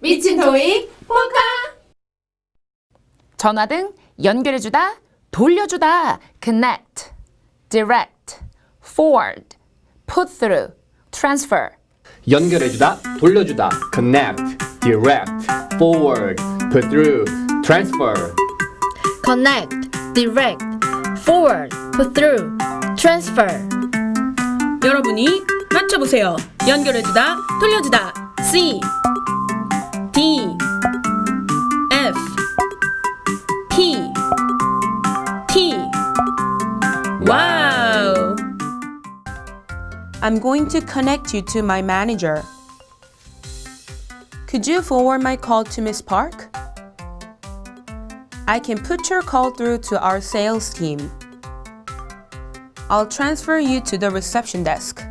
미친 토익 포카 전화 등 연결해주다, 돌려주다, connect, direct, forward, put through, transfer. 연결해주다, 돌려주다, connect, direct, forward, put through, transfer. connect, direct, forward, put through, transfer. 여러분이 맞춰보세요. 연결해주다, 돌려주다. C, I'm going to connect you to my manager. Could you forward my call to Miss Park? I can put your call through to our sales team. I'll transfer you to the reception desk.